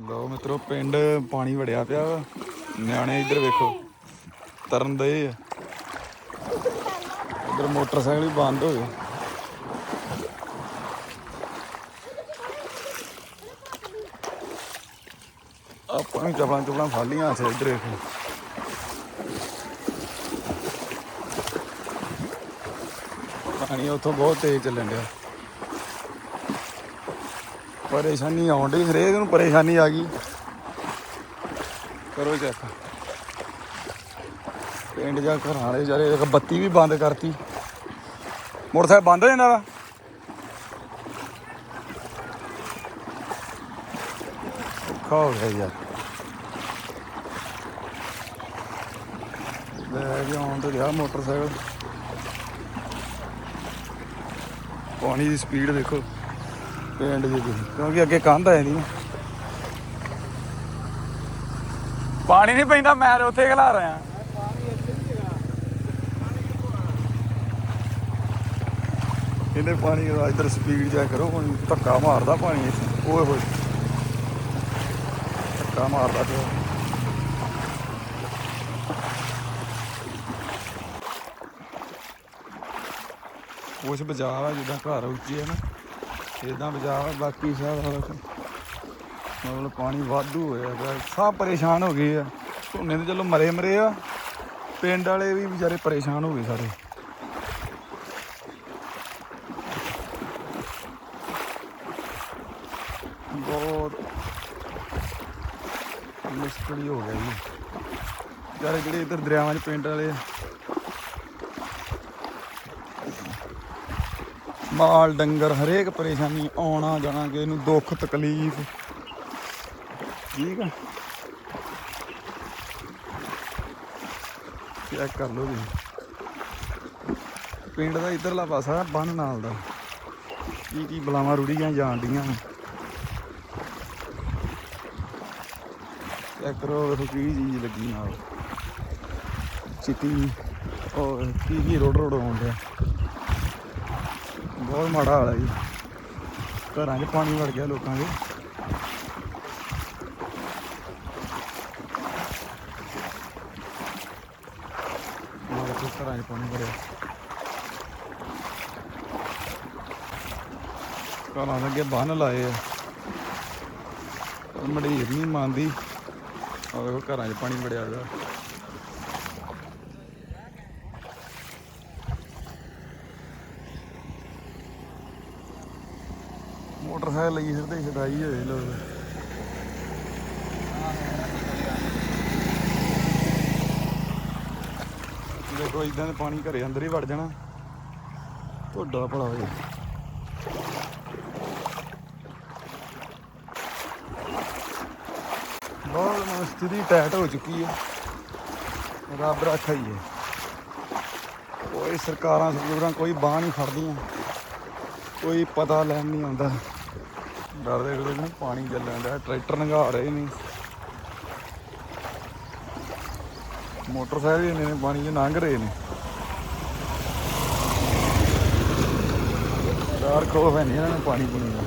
ਲੋ ਮਿੱਤਰੋ, ਪਿੰਡ ਪਾਣੀ ਵੜਿਆ ਪਿਆ ਵਾ। ਨਿਆਣੇ ਇੱਧਰ ਵੇਖੋ, ਤਰਨ ਦੇ ਆ। ਇੱਧਰ ਮੋਟਰਸਾਈਕਲ ਵੀ ਬੰਦ ਹੋ ਗਏ ਆਪਾਂ ਵੀ ਚਪਲਾਂ ਚਪਲਾਂ ਫਾਲੀਆਂ ਸੀ ਇੱਧਰ ਵੇਖੋ। ਪਾਣੀ ਉੱਥੋਂ ਬਹੁਤ ਤੇਜ਼ ਚੱਲਣ ਡਿਆ। ਪਰੇਸ਼ਾਨੀ ਆਉਣ ਦੀ ਹਰੇਕ ਨੂੰ ਪਰੇਸ਼ਾਨੀ ਆ ਗਈ। ਕਰੋ ਚੈੱਕ। ਪਿੰਡ ਜਾ ਘਰਾਂ ਵਾਲੇ ਜਾਰੇ ਬੱਤੀ ਵੀ ਬੰਦ ਕਰਤੀ। ਮੋਟਰਸਾਈਕਲ ਬੰਦ ਹੋ ਜਾਂਦਾ ਵਾ। ਔਖਾ ਹੋ ਗਿਆ ਯਾਰ। ਲੈ ਕੇ ਆਉਣ ਤੇ ਗਿਆ ਮੋਟਰਸਾਈਕਲ। ਪਾਣੀ ਦੀ ਸਪੀਡ ਦੇਖੋ। ਪਿੰਡ ਦੀ ਤੁਸੀਂ ਕਿਉਂਕਿ ਅੱਗੇ ਕੰਧ ਆ ਜਾਂਦੀ ਨਾ। ਪਾਣੀ ਨਹੀਂ ਪੈਂਦਾ, ਮੈਂ ਉੱਥੇ ਖਲਾ ਰਿਹਾ। ਇਹਨੇ ਪਾਣੀ ਦਾ ਇੱਧਰ ਸਪੀਡ ਜਾ ਕਰੋ, ਹੁਣ ਧੱਕਾ ਮਾਰਦਾ ਪਾਣੀ ਇੱਥੇ। ਓਏ ਹੋਏ। ਧੱਕਾ ਮਾਰਦਾ ਪਿਆ। ਕੁਛ ਬਚਾਅ ਆ, ਜਿੱਦਾਂ ਘਰ ਉੱਚੇ ਆ ਨਾ। ਇਦਾਂ ਬਚਾਅ ਬਾਕੀ ਸਭ ਮਤਲਬ ਪਾਣੀ ਵਾਧੂ ਹੋਇਆ ਪਿਆ। ਸਭ ਪਰੇਸ਼ਾਨ ਹੋ ਗਏ ਆ। ਝੋਨੇ ਤੇ ਚਲੋ ਮਰੇ ਮਰੇ ਆ। ਪਿੰਡ ਵਾਲੇ ਵੀ ਵਿਚਾਰੇ ਪਰੇਸ਼ਾਨ ਹੋ ਗਏ ਸਾਰੇ। ਬਹੁਤ ਮੁਸ਼ਕਲ ਹੀ ਹੋ ਗਿਆ ਜੀ। ਜਿਹੜੇ ਜਿਹੜੇ ਇੱਧਰ ਦਰਿਆਵਾਂ 'ਚ ਪਿੰਡ ਵਾਲੇ ਮਾਲ ਡੰਗਰ, ਹਰੇਕ ਪਰੇਸ਼ਾਨੀ ਆਉਣਾ ਜਾਣਾ ਕਿ ਇਹਨੂੰ ਦੁੱਖ, ਤਕਲੀਫ। ਠੀਕ ਆ? ਚੈੱਕ ਕਰ ਲਓ ਜੀ ਪਿੰਡ ਦਾ ਇਧਰਲਾ ਪਾਸਾ, ਬੰਨ ਨਾਲ ਦਾ। ਕੀ ਕੀ ਬਲਾਵਾਂ ਰੁੜੀਆਂ ਜਾਂਦੀਆਂ ਚੈੱਕ ਕਰੋ ਵੇਖੋ ਕੀ ਚੀਜ਼ ਲੱਗੀ ਨਾਲ। ਚਿੱਟੀ। ਔਰ ਕੀ ਕੀ ਰੋਡ ਰੋਡ ਆਉਂਦੇ ਆ ਬਹੁਤ ਮਾੜਾ ਹਾਲ ਹੈ ਜੀ। ਘਰਾਂ 'ਚ ਪਾਣੀ ਵੜ ਗਿਆ ਲੋਕਾਂ ਦੇ। ਬਹੁਤ ਕੁਝ ਘਰਾਂ 'ਚ ਪਾਣੀ ਵੜਿਆ। ਘਰਾਂ ਦੇ ਅੱਗੇ ਬੰਨ ਲਾਏ ਆ। ਪਰ ਨਹੀਂ ਮੰਨਦੀ। ਆ ਵੇਖੋ ਘਰਾਂ 'ਚ ਪਾਣੀ ਵੜਿਆ ਹੋਇਆ। ਮੋਟਰਸਾਈਕਲ ਲਈ ਫਿਰਦੇ ਛਡਾਈ ਹੋਏ ਲੋਕ। ਦੇਖੋ ਇਦਾਂ ਦੇ ਪਾਣੀ ਘਰੇ ਅੰਦਰ ਹੀ ਵੜ ਜਾਣਾ। ਤੁਹਾਡਾ ਭਲਾ ਹੋਏ ਬਹੁਤ ਮਨ ਸਥਿਤੀ ਟੈਟ ਹੋ ਚੁੱਕੀ ਹੈ ਰੱਬ ਰੱਖਾ ਕੋਈ ਸਰਕਾਰਾਂ ਸਰਕਾਰਾਂ ਕੋਈ ਬਾਹ ਨਹੀਂ ਫੜਦੀਆਂ। ਕੋਈ ਪਤਾ ਲੈਣ ਨਹੀਂ ਆਉਂਦਾ। ਡਰਦੇ ਕੋਲ ਪਾਣੀ ਚੱਲਣ ਡਿਆ, ਟਰੈਕਟਰ ਨੰਗਾ ਰਹੇ ਨੇ ਮੋਟਰਸਾਈਕਲ ਵੀ ਇੰਨੇ ਨੇ, ਪਾਣੀ 'ਚ ਲੰਘ ਰਹੇ ਨੇ। ਡਰ ਖੋਫ ਹੈ ਨਹੀਂ ਇਹਨਾਂ ਨੂੰ ਪਾਣੀ ਪੂਣੀ ਦਾ।